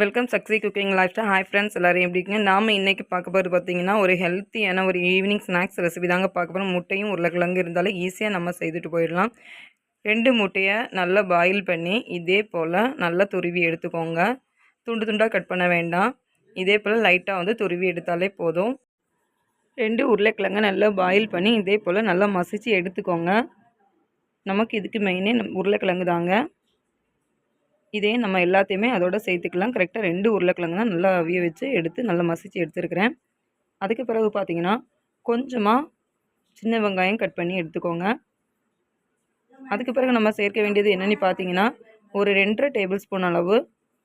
Welcome Sakshi cooking lifestyle hi friends எல்லாரும் எப்படி இருக்கீங்க? நாம இன்னைக்கு பார்க்க போகிறது பார்த்தீங்கன்னா ஒரு ஹெல்த்தியான ஒரு ஈவினிங் ஸ்நாக்ஸ் ரெசிபி தாங்க பார்க்க போகிறோம் முட்டையும் உருளைக்கிழங்கு இருந்தாலும் ஈஸியாக நம்ம செய்துட்டு போயிடலாம். ரெண்டு முட்டையை நல்லா பாயில் பண்ணி இதே போல் நல்லா துருவி எடுத்துக்கோங்க. துண்டு துண்டாக கட் பண்ண வேண்டாம். இதே போல் லைட்டாக வந்து துருவி எடுத்தாலே போதும். ரெண்டு உருளைக்கிழங்கு நல்லா பாயில் பண்ணி இதே போல் நல்லா மசிச்சு எடுத்துக்கோங்க. நமக்கு இதுக்கு மெயினே உருளைக்கிழங்கு தாங்க. இதே நம்ம எல்லாத்தையுமே அதோட சேர்த்துக்கலாம். கரெக்டாக ரெண்டு உருளைக்கிழங்கு தான் நல்லா அவிய வச்சு எடுத்து நல்லா மசிச்சு எடுத்துருக்கிறேன். அதுக்கு பிறகு பார்த்தீங்கன்னா கொஞ்சமாக சின்ன வெங்காயம் கட் பண்ணி எடுத்துக்கோங்க. அதுக்கு பிறகு நம்ம சேர்க்க வேண்டியது என்னென்னு பார்த்தீங்கன்னா ஒரு ரெண்டரை டேபிள் ஸ்பூன் அளவு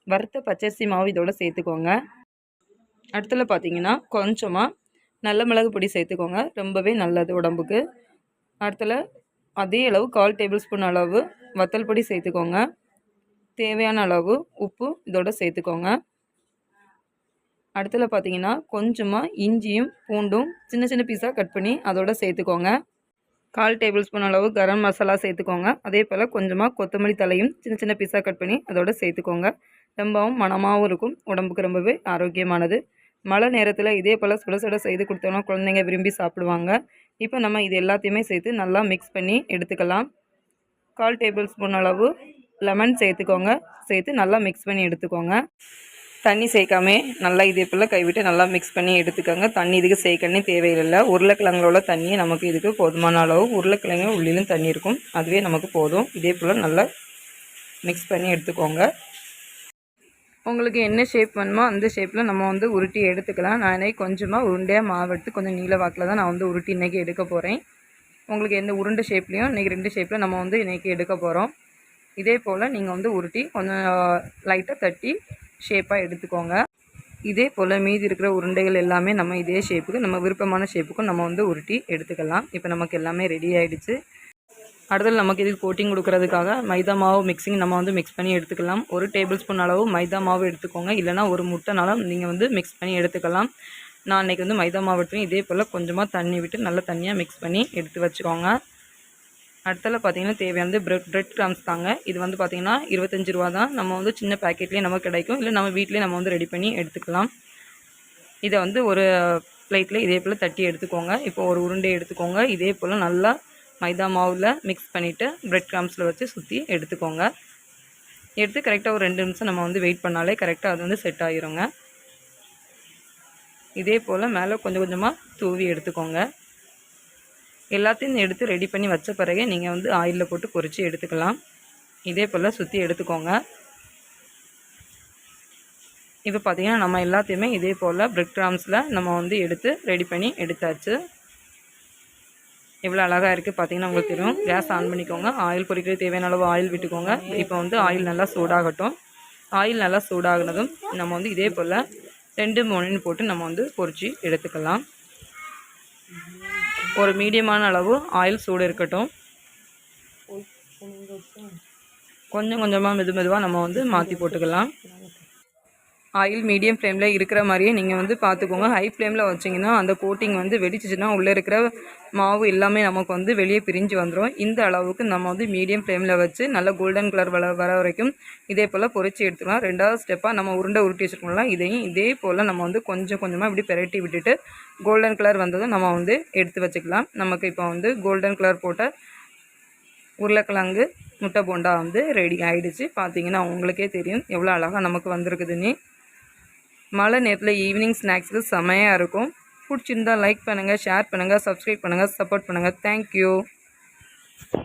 வறுத்த பச்சரிசி மாவு இதோட சேர்த்துக்கோங்க. அடுத்தல பார்த்தீங்கன்னா கொஞ்சமாக நல்ல மிளகு பொடி சேர்த்துக்கோங்க. ரொம்பவே நல்லது உடம்புக்கு. அடுத்தல அதே அளவு கால் டேபிள் ஸ்பூன் அளவு வத்தல் பொடி சேர்த்துக்கோங்க. தேவையான அளவு உப்பு இதோட சேர்த்துக்கோங்க. அடுத்தில் பார்த்தீங்கன்னா கொஞ்சமாக இஞ்சியும் பூண்டும் சின்ன சின்ன பீஸாக கட் பண்ணி அதோட சேர்த்துக்கோங்க. கால் டேபிள் ஸ்பூன் அளவு கரம் மசாலா சேர்த்துக்கோங்க. அதே போல் கொஞ்சமாக கொத்தமல்லி தலையும் சின்ன சின்ன பீஸாக கட் பண்ணி அதோட சேர்த்துக்கோங்க. ரொம்பவும் மனமாகவும் இருக்கும். உடம்புக்கு ரொம்பவே ஆரோக்கியமானது. மழை நேரத்தில் இதே போல் சுட சுட செய்து கொடுத்தோம்னா குழந்தைங்க விரும்பி சாப்பிடுவாங்க. இப்போ நம்ம இது எல்லாத்தையுமே சேர்த்து நல்லா மிக்ஸ் பண்ணி எடுத்துக்கலாம். கால் டேபிள் ஸ்பூன் அளவு லெமன் சேர்த்துக்கோங்க. சேர்த்து நல்லா மிக்ஸ் பண்ணி எடுத்துக்கோங்க. தண்ணி சேர்க்காமே நல்லா இதே போல் கைவிட்டு நல்லா மிக்ஸ் பண்ணி எடுத்துக்கோங்க. தண்ணி இதுக்கு சேர்க்கணும் தேவையில்லை. உருளைக்கிழங்களோட தண்ணியை நமக்கு இதுக்கு போதுமான அளவு. உருளைக்கிழங்கு உள்ளிலும் தண்ணி இருக்கும். அதுவே நமக்கு போதும். இதே போல் நல்லா மிக்ஸ் பண்ணி எடுத்துக்கோங்க. உங்களுக்கு என்ன ஷேப் வேணுமோ அந்த ஷேப்பில் நம்ம வந்து உருட்டி எடுத்துக்கலாம். நான் இன்றைக்கி கொஞ்சமாக உருண்டையாக மாவு எடுத்து கொஞ்சம் நீல வாக்கில் தான் நான் வந்து உருட்டி இன்றைக்கி எடுக்க போகிறேன் உங்களுக்கு எந்த உருண்டை ஷேப்லேயும் இன்றைக்கி ரெண்டு ஷேப்பில் நம்ம வந்து இன்றைக்கி எடுக்க போகிறோம் இதே போல் நீங்கள் வந்து உருட்டி கொஞ்சம் லைட்டாக தட்டி ஷேப்பாக எடுத்துக்கோங்க. இதே போல் மீதி இருக்கிற உருண்டைகள் எல்லாமே நம்ம இதே ஷேப்புக்கு நம்ம விருப்பமான ஷேப்புக்கும் நம்ம வந்து உருட்டி எடுத்துக்கலாம். இப்போ நமக்கு எல்லாமே ரெடி ஆகிடுச்சு அடுத்தது நமக்கு இதுக்கு கோட்டிங் கொடுக்கறதுக்காக மைதா மாவு மிக்சிங் நம்ம வந்து மிக்ஸ் பண்ணி எடுத்துக்கலாம். ஒரு டேபிள் ஸ்பூன் அளவு மைதா மாவு எடுத்துக்கோங்க. இல்லைனா ஒரு முட்டைனாலும் நீங்கள் வந்து மிக்ஸ் பண்ணி எடுத்துக்கலாம். நான் அன்றைக்கி வந்து மைதா மாவு எடுத்துவேன் இதே போல் கொஞ்சமாக தண்ணி விட்டு நல்லா தண்ணியாக மிக்ஸ் பண்ணி எடுத்து வச்சுக்கோங்க. அடுத்தல பார்த்தீங்கன்னா தேவையானது ப்ரெட் ப்ரெட் கிராம்ஸ் தாங்க. இது வந்து பார்த்திங்கன்னா இருபத்தஞ்சி ரூபா தான். நம்ம வந்து சின்ன பேக்கெட்லேயே நமக்கு கிடைக்கும். இல்லை நம்ம வீட்லேயே நம்ம வந்து ரெடி பண்ணி எடுத்துக்கலாம். இதை வந்து ஒரு பிளேட்டில் இதே போல் தட்டி எடுத்துக்கோங்க. இப்போ ஒரு உருண்டை எடுத்துக்கோங்க. இதே போல் நல்லா மைதா மாவில் மிக்ஸ் பண்ணிவிட்டு ப்ரெட் கிராம்ஸில் வச்சு சுற்றி எடுத்துக்கோங்க. எடுத்து கரெக்டாக ஒரு ரெண்டு நிமிஷம் நம்ம வந்து வெயிட் பண்ணாலே கரெக்டாக அது வந்து செட் ஆகிருங்க இதே போல் மேலே கொஞ்சம் கொஞ்சமாக தூவி எடுத்துக்கோங்க. எல்லாத்தையும் எடுத்து ரெடி பண்ணி வச்ச பிறகு நீங்கள் வந்து ஆயிலில் போட்டு பொறிச்சு எடுத்துக்கலாம். இதே போல் சுற்றி எடுத்துக்கோங்க. இப்போ பார்த்திங்கன்னா நம்ம எல்லாத்தையுமே இதே போல் பிரெட் கிராம்ஸில் நம்ம வந்து எடுத்து ரெடி பண்ணி எடுத்தாச்சு. எவ்வளோ அழகாக இருக்குது பார்த்தீங்கன்னா உங்களுக்கு தெரியும். கேஸ் ஆன் பண்ணிக்கோங்க. ஆயில் பொறிக்கிற தேவையான அளவு ஆயில் விட்டுக்கோங்க. இப்போ வந்து ஆயில் நல்லா சூடாகட்டும். ஆயில் நல்லா சூடாகினதும் நம்ம வந்து இதே போல் ரெண்டு மூணுன்னு போட்டு நம்ம வந்து பொறிச்சு எடுத்துக்கலாம். ஒரு மீடியமான அளவு ஆயில் சூடு இருக்கட்டும். கொஞ்சம் கொஞ்சமாக மெது மெதுவாக நம்ம வந்து மாற்றி போட்டுக்கலாம். ஆயில் மீடியம் ஃப்ளேமில் இருக்கிற மாதிரியே நீங்கள் வந்து பார்த்துக்கோங்க. ஹை ஃப்ளேமில் வச்சிங்கன்னா அந்த கோட்டிங் வந்து வெடிச்சிச்சுன்னா உள்ளே இருக்கிற மாவு எல்லாமே நமக்கு வந்து வெளியே பிரிஞ்சு வந்துடும் இந்த அளவுக்கு நம்ம வந்து மீடியம் ஃப்ளேமில் வச்சு நல்லா கோல்டன் கலர் வர வர வரைக்கும் இதே போல் பொறிச்சு எடுத்துக்கலாம். ரெண்டாவது ஸ்டெப்பாக நம்ம உருண்டை உருட்டி வச்சுருக்கோம்ல இதையும் இதே போல் நம்ம வந்து கொஞ்சம் கொஞ்சமாக இப்படி பெரட்டி விட்டுட்டு கோல்டன் கலர் வந்ததும் நம்ம வந்து எடுத்து வச்சுக்கலாம். நமக்கு இப்போ வந்து கோல்டன் கலர் போட்ட உருளைக்கிழங்கு முட்டை போண்டா வந்து ரெடி ஆகிடுச்சு பார்த்தீங்கன்னா உங்களுக்கே தெரியும் எவ்வளோ அழகாக நமக்கு வந்திருக்குதுன்னு. மழை நேரத்தில் ஈவினிங் ஸ்நாக்ஸுக்கு செமையாக இருக்கும். பிடிச்சிருந்தால் லைக் பண்ணுங்கள் ஷேர் பண்ணுங்கள் சப்ஸ்கிரைப் பண்ணுங்கள் சப்போர்ட் பண்ணுங்கள் தேங்க்யூ